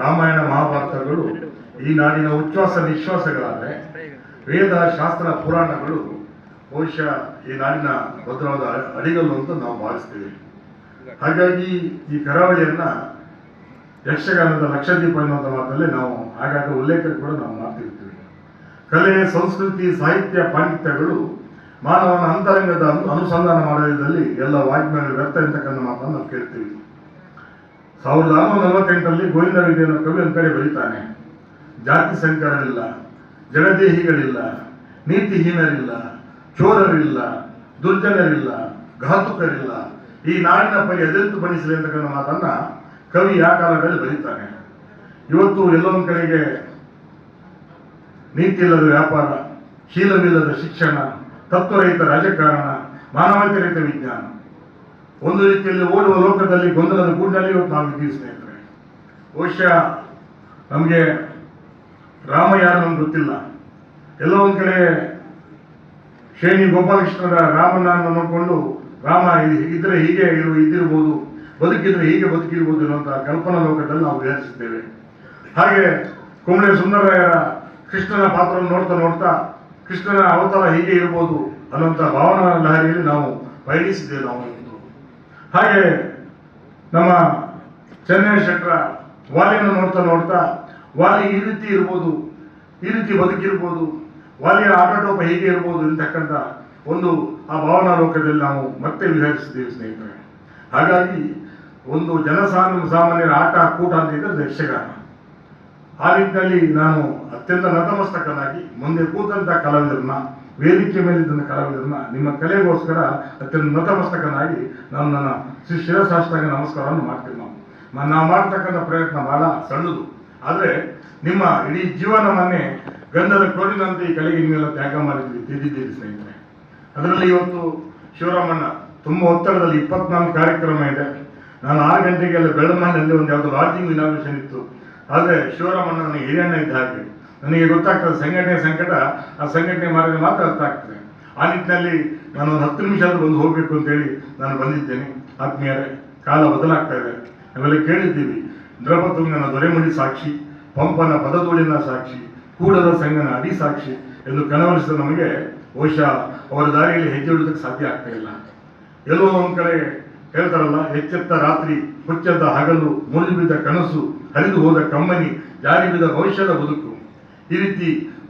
ರಾಮಾಯಣ ಮಹಾಭಾರತಗಳು ಈ ನಾಡಿನ ಉಚ್ಛ್ವಾಸ ನಿಶ್ವಾಸಗಳಾದರೆ ವೇದ, ಶಾಸ್ತ್ರ, ಪುರಾಣಗಳು ಬಹುಶಃ ಈ ನಾಡಿನ ಭದ್ರವಾದ ಅಡಿಗಲ್ಲು ಅಂತ ನಾವು ಭಾವಿಸ್ತೀವಿ. ಹಾಗಾಗಿ ಈ ಕರಾವಳಿಯನ್ನ ಯಕ್ಷಗಾನದ ಲಕ್ಷದೀಪ ಎನ್ನುವಂಥ ಮಾತಲ್ಲಿ ನಾವು ಆಗಾಗ ಉಲ್ಲೇಖ ಕೂಡ ನಾವು ಮಾಡ್ತಿರ್ತೀವಿ. ಕಲೆ, ಸಂಸ್ಕೃತಿ, ಸಾಹಿತ್ಯ, ಪಾಂಡಿತ್ಯಗಳು ಮಾನವನ ಅಂತರಂಗದ ಅನು- ಅನುಸಂಧಾನ ಮಾಡೋದ್ರಲ್ಲಿ ಎಲ್ಲ ವಾಗ್ಮಿಗಳು ವ್ಯರ್ಥ ಇರ್ತಕ್ಕಂಥ ಮಾತನ್ನು ನಾವು ಕೇಳ್ತೀವಿ. ಸಾವಿರದ ಆರುನೂರ ನಲವತ್ತೆಂಟರಲ್ಲಿ ಗೋವಿಂದ ಅನ್ನೋ ಕವಿ ಒಂದು ಕಡೆ ಬರೀತಾನೆ. ಜಾತಿ ಸಂಕರವಿಲ್ಲ ಜನದೇಹಿಗಳಿಲ್ಲ ನೀತಿಹೀನರಿಲ್ಲ, ಚೋರರಿಲ್ಲ, ದುರ್ಜನರಿಲ್ಲ, ಘಾತುಕರಿಲ್ಲ. ಈ ನಾಡಿನ ಪೈ ಎದೆಂತು ಬಣಿಸಲಿ ಅಂತಕ್ಕಂಥ ಮಾತನ್ನ ಕವಿ ಆ ಕಾಲದಲ್ಲಿ ಬರೀತಾನೆ. ಇವತ್ತು ಎಲ್ಲೊಂದು ಕಡೆಗೆ ನೀತಿ ಇಲ್ಲದ ವ್ಯಾಪಾರ, ಶೀಲವಿಲ್ಲದ ಶಿಕ್ಷಣ, ತತ್ವರಹಿತ ರಾಜಕಾರಣ ಮಾನವೀಯರಹಿತ ವಿಜ್ಞಾನ. ಒಂದು ರೀತಿಯಲ್ಲಿ ಓಡುವ ಲೋಕದಲ್ಲಿ ಗೊಂದಲದ ಗೂಡಲ್ಲಿ ಇವತ್ತು ನಾವು ಇದ್ದೀವಿ ಸ್ನೇಹಿತರೆ. ಬಹುಶಃ ನಮಗೆ ರಾಮ ಯಾರು ನಮ್ಗೆ ಗೊತ್ತಿಲ್ಲ. ಎಲ್ಲ ಒಂದು ಕಡೆ ಶ್ರೇಣಿ ಗೋಪಾಲಕೃಷ್ಣರ ರಾಮನನ್ನು ನೋಡಿಕೊಂಡು ರಾಮ ಇದ್ರೆ ಹೀಗೆ ಇರು ಇದ್ದಿರ್ಬೋದು, ಬದುಕಿದ್ರೆ ಹೀಗೆ ಬದುಕಿರ್ಬೋದು ಅನ್ನುವಂಥ ಕಲ್ಪನಾ ಲೋಕದಲ್ಲಿ ನಾವು ವಿಹರಿಸುತ್ತೇವೆ. ಹಾಗೆ ಕುಂಬಳೆ ಸುಂದರರಾಯರ ಕೃಷ್ಣನ ಪಾತ್ರವನ್ನು ನೋಡ್ತಾ ನೋಡ್ತಾ ಕೃಷ್ಣನ ಅವತಾರ ಹೀಗೆ ಇರ್ಬೋದು ಅನ್ನುವಂಥ ಭಾವನಾ ಲಹರಿಯಲ್ಲಿ ನಾವು ಪಯಣಿಸಿದ್ದೇವೆ ನಾವು. ಹಾಗೆ ನಮ್ಮ ಚೆನ್ನೈ ಶೆಟ್ಟರ ವಾಲಿಯನ್ನು ನೋಡ್ತಾ ನೋಡ್ತಾ ವಾಲಿ ಈ ರೀತಿ ಇರ್ಬೋದು, ಈ ರೀತಿ ಬದುಕಿರ್ಬೋದು, ವಾಲಿಯ ಆಟೋಟೋಪ ಹೇಗೆ ಇರ್ಬೋದು ಅಂತಕ್ಕಂಥ ಒಂದು ಆ ಭಾವನಾ ಲೋಕದಲ್ಲಿ ನಾವು ಮತ್ತೆ ವಿಹರಿಸಿದ್ದೇವೆ ಸ್ನೇಹಿತರೆ. ಹಾಗಾಗಿ ಒಂದು ಜನಸಾಮಾನ್ಯ ಸಾಮಾನ್ಯರ ಆಟ, ಕೂಟ ಅಂತ ಇದ್ರೆ ಯಕ್ಷಗಾನ ಆ ನಿಟ್ಟಿನಲ್ಲಿ ನಾನು ಅತ್ಯಂತ ನತಮಸ್ತಕನಾಗಿ ಮುಂದೆ ಕೂತಂಥ ಕಲಾವಿದರನ್ನ, ವೇದಿಕೆ ಮೇಲಿದ್ದಂಥ ಕಲಾವಿದರನ್ನ, ನಿಮ್ಮ ಕಲೆಗೋಸ್ಕರ ಅತ್ಯಂತ ನತಮಸ್ತಕನಾಗಿ ನಾನು ನನ್ನ ಶ್ರೀ ಶಿರಸಾಷ್ಟಾಂಗ ನಮಸ್ಕಾರವನ್ನು ಮಾಡ್ತೀನಿ ನಾವು ನಾವು ಮಾಡ್ತಕ್ಕಂಥ ಪ್ರಯತ್ನ ಬಹಳ ಸಣ್ಣದು. ಆದರೆ ನಿಮ್ಮ ಇಡೀ ಜೀವನವನ್ನೇ ಗಂಧದ ಕೋಡಿನಂತೆ ಈ ಕಲೆಗೆ ನೀವೆಲ್ಲ ತ್ಯಾಗ ಮಾಡಿದ್ವಿ ತಿದ್ದಿದ್ದೀರಿ ಸ್ನೇಹಿತರೆ. ಅದರಲ್ಲಿ ಇವತ್ತು ಶಿವರಾಮಣ್ಣ, ತುಂಬ ಒತ್ತಡದಲ್ಲಿ ಇಪ್ಪತ್ನಾಲ್ಕು ಕಾರ್ಯಕ್ರಮ ಇದೆ. ನಾನು ಆರು ಗಂಟೆಗೆಲ್ಲ ಬೆಳಮಣ್ಣಲ್ಲಿ ಒಂದು ಯಾವುದೋ ಲಾಡ್ಜಿಂಗ್ ಇನಾಗ್ರೇಷನ್ ಇತ್ತು. ಆದರೆ ಶಿವರಾಮಣ್ಣ ನನಗೆ ಹಿರಿಯಣ್ಣ ಇದ್ದ ಹಾಗೆ. ನನಗೆ ಗೊತ್ತಾಗ್ತದೆ ಸಂಘಟನೆ ಸಂಕಟ, ಆ ಸಂಘಟನೆ ಮಾರ್ಗ ಮಾತ್ರ ಅರ್ಥ ಆಗ್ತದೆ. ಆ ನಿಟ್ಟಿನಲ್ಲಿ ನಾನು ಒಂದು ಹತ್ತು ನಿಮಿಷ ಆದ್ರೂ ಬಂದು ಹೋಗಬೇಕು ಅಂತೇಳಿ ನಾನು ಬಂದಿದ್ದೇನೆ. ಆತ್ಮೀಯರೇ, ಕಾಲ ಬದಲಾಗ್ತಾ ಇದೆ. ನಾವೆಲ್ಲ ಕೇಳಿದ್ದೀವಿ. ದ್ರವತುಂಗನ ದೊರೆಮುಡಿ ಸಾಕ್ಷಿ, ಪಂಪನ ಪದತೋಳಿನ ಸಾಕ್ಷಿ ಕೂಡದ ಸಂಘನ ಅಡಿ ಸಾಕ್ಷಿ ಎಂದು ಕನವರಿಸಿದ ನಮಗೆ ಬಹುಶಃ ಅವರ ದಾರಿಯಲ್ಲಿ ಹೆಜ್ಜೆ ಇಡೋದಕ್ಕೆ ಸಾಧ್ಯ ಆಗ್ತಾ ಇಲ್ಲ. ಎಲ್ಲೋ ಒಂದು ಕಡೆ ಹೇಳ್ತಾರಲ್ಲ, ಎಚ್ಚೆತ್ತ ರಾತ್ರಿ, ಹುಚ್ಚೆದ್ದ ಹಗಲು ಮುರಿದು ಬಿದ್ದ ಕನಸು, ಹರಿದು ಹೋದ ಕಮ್ಮನಿ, ಜಾರಿ ಬಿದ್ದ ಭವಿಷ್ಯದ ಬದುಕು. ಈ ರೀತಿ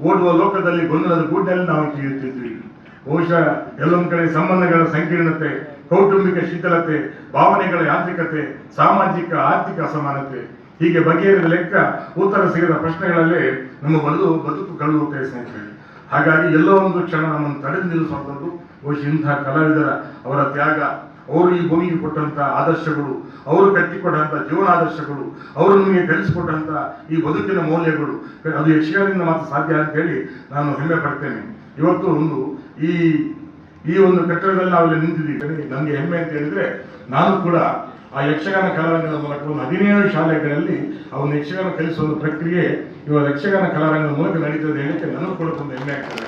ಓಡುವ ಲೋಕದಲ್ಲಿ ಗೊಂದಲದ ಗೂಟಲ್ಲಿ ನಾವು ಜೀವಿಸುತ್ತಿದ್ವಿ ಬಹುಶಃ ಎಲ್ಲೊಂದು ಕಡೆ ಸಂಬಂಧಗಳ ಸಂಕೀರ್ಣತೆ, ಕೌಟುಂಬಿಕ ಶೀತಲತೆ ಭಾವನೆಗಳ ಯಾಂತ್ರಿಕತೆ, ಸಾಮಾಜಿಕ, ಆರ್ಥಿಕ ಅಸಮಾನತೆ, ಹೀಗೆ ಬಗೆಹರಿದ ಲೆಕ್ಕ ಉತ್ತರ ಸಿಗದ ಪ್ರಶ್ನೆಗಳಲ್ಲೇ ನಮ್ಮ ಬದುಕು ಬದುಕು ಕಳೆದು ಸ್ನೇಹಿತರೆ ಹಾಗಾಗಿ ಎಲ್ಲೋ ಒಂದು ಕ್ಷಣ ನಮ್ಮನ್ನು ತಡೆದು ನಿಲ್ಲಿಸುವಂಥದ್ದು ಬಹುಶಃ ಇಂತಹ ಕಲಾವಿದರ ಅವರ ತ್ಯಾಗ. ಅವರು ಈ ಭೂಮಿಗೆ ಕೊಟ್ಟಂಥ ಆದರ್ಶಗಳು, ಅವರು ಕಟ್ಟಿಕೊಟ್ಟಂತ ಜೀವನಾದರ್ಶಗಳು ಅವರು ನಿಮಗೆ ಕಲಿಸಿಕೊಟ್ಟಂಥ ಈ ಬದುಕಿನ ಮೌಲ್ಯಗಳು. ಅದು ಯಕ್ಷಗಾನದಿಂದ ಮಾತ್ರ ಸಾಧ್ಯ ಅಂತ ಹೇಳಿ ನಾನು ಹೆಮ್ಮೆ ಪಡ್ತೇನೆ. ಇವತ್ತು ಒಂದು ಈ ಈ ಒಂದು ಕಟ್ಟಡದಲ್ಲಿ ನಾವೆಲ್ಲ ನಿಂತಿದ್ದೀವಿ. ನನಗೆ ಹೆಮ್ಮೆ ಅಂತ ಹೇಳಿದ್ರೆ ನಾನು ಕೂಡ ಆ ಯಕ್ಷಗಾನ ಕಲಾರಂಗದ ಮೂಲಕ ಒಂದು ಹದಿನೇಳು ಶಾಲೆಗಳಲ್ಲಿ ಅವನ ಯಕ್ಷಗಾನ ಕಲಿಸುವ ಪ್ರಕ್ರಿಯೆ ಇವಾಗ ಯಕ್ಷಗಾನ ಕಲಾರಂಗದ ಮೂಲಕ ನಡೀತದೆ ಹೇಳಿಕೆ ನನಗೂ ಕೂಡ ಒಂದು ಹೆಮ್ಮೆ ಆಗ್ತದೆ.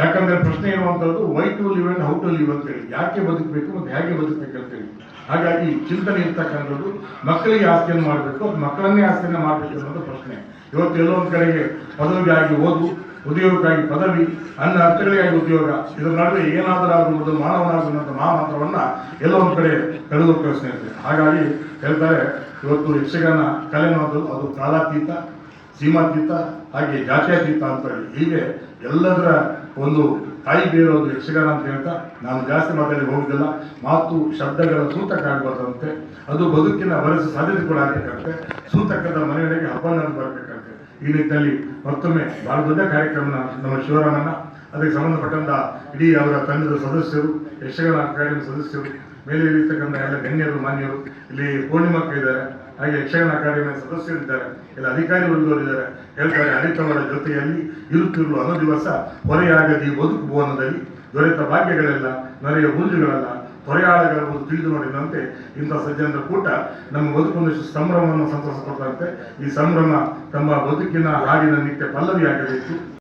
ಯಾಕಂದ್ರೆ ಪ್ರಶ್ನೆ ಇರುವಂತದ್ದು why to live and how to live ಅಂತೇಳಿ ಯಾಕೆ ಬದುಕಬೇಕು ಮತ್ತು ಹೇಗೆ ಬದುಕಬೇಕು ಅಂತೇಳಿ ಹಾಗಾಗಿ ಚಿಂತನೆ ಇರ್ತಕ್ಕಂಥದ್ದು ಮಕ್ಕಳಿಗೆ ಆಸ್ತಿಯನ್ನು ಮಾಡಬೇಕು, ಅದು ಮಕ್ಕಳನ್ನೇ ಆಸ್ತಿಯನ್ನು ಮಾಡಬೇಕು ಅನ್ನೋದು ಪ್ರಶ್ನೆ. ಇವತ್ತು ಎಲ್ಲೋ ಒಂದು ಕಡೆಗೆ ಪದವಿಗಾಗಿ ಓದು, ಉದ್ಯೋಗಕ್ಕಾಗಿ ಪದವಿ, ಅನ್ನ ಅರ್ಥಗಳಿಗಾಗಿ ಉದ್ಯೋಗ, ಇದರ ನಡುವೆ ಏನಾದರೂ ಆಗುವುದು ಮಾನವನಾಗುವಂಥ ಮಹಾಮಂತ್ರವನ್ನ ಎಲ್ಲೋ ಒಂದು ಕಡೆ ಕಳೆದು ಸ್ನೇಹಿತರೆ ಹಾಗಾಗಿ ಹೇಳ್ತಾರೆ, ಇವತ್ತು ಯಕ್ಷಗಾನ ಕಲೆ ಅನ್ನೋದು ಅದು ಕಾಲಾತೀತ, ಸೀಮಾತೀತ, ಹಾಗೆ ಜಾತ್ಯಾತೀತ ಅಂತ ಹೇಳಿ. ಹೀಗೆ ಎಲ್ಲದರ ಒಂದು ತಾಯಿ ಬೇರೋದು ಯಕ್ಷಗಾನ ಅಂತ ಹೇಳ್ತಾ ನಾನು ಜಾಸ್ತಿ ಮಾತಾಡಿ ಹೋಗುದಿಲ್ಲ. ಮಾತು, ಶಬ್ದಗಳ ಸೂತಕ ಆಗಬಾರ್ದಂತೆ ಅದು ಬದುಕಿನ ವರಸ ಸಾಧ್ಯತೆ ಕೂಡ ಆಗಬೇಕಂತೆ ಸೂತಕದ ಮನೆಗಳಿಗೆ ಹಬ್ಬನ ಬರಬೇಕಂತೆ ಈ ನಿಟ್ಟಿನಲ್ಲಿ ಮತ್ತೊಮ್ಮೆ ಬಹಳ ದೊಡ್ಡ ಕಾರ್ಯಕ್ರಮ ನಮ್ಮ ಶಿವರಾಮಣ್ಣ, ಅದಕ್ಕೆ ಸಂಬಂಧಪಟ್ಟಂತ ಇಡೀ ಅವರ ತಂಡದ ಸದಸ್ಯರು, ಯಕ್ಷಗಾನ ಅಕಾಡೆಮಿ ಸದಸ್ಯರು, ಮೇಲೆ ಇರ್ತಕ್ಕಂಥ ಎಲ್ಲ ಗಣ್ಯರು, ಮಾನ್ಯರು, ಇಲ್ಲಿ ಪೂರ್ಣಿಮಕ್ಕ ಇದ್ದಾರೆ ಹಾಗೆ ಯಕ್ಷಗಾನ ಅಕಾಡೆಮಿಯ ಸದಸ್ಯರಿದ್ದಾರೆ ಇಲ್ಲಿ ಅಧಿಕಾರಿ ವರ್ಗದವರಿದ್ದಾರೆ ಹೇಳ್ತಾರೆ ಅನಿತವರ ಜೊತೆಯಲ್ಲಿ ಇರುತ್ತಿರುವ ಅನು ದಿವಸ ಹೊರೆಯಾಗದಿ ಬದುಕು ಭುವನದಲ್ಲಿ ದೊರೆತ ಭಾಗ್ಯಗಳೆಲ್ಲ, ನರೆಯ ಹುಂಜುಗಳೆಲ್ಲ ತೊರೆಯಾಳಗಳು ತಿಳಿದು ನೋಡಿದಂತೆ ಇಂಥ ಸಜ್ಜನರ ಕೂಟ ನಮ್ಮ ಬದುಕೊಂದಷ್ಟು ಸಂಭ್ರಮವನ್ನು ಸಂತೋಷ ಕೊಡ್ತಂತೆ ಈ ಸಂಭ್ರಮ ತಮ್ಮ ಬದುಕಿನ ಹಾಡಿನ ನಿತ್ಯ ಪಲ್ಲವಿಯಾಗಬೇಕು.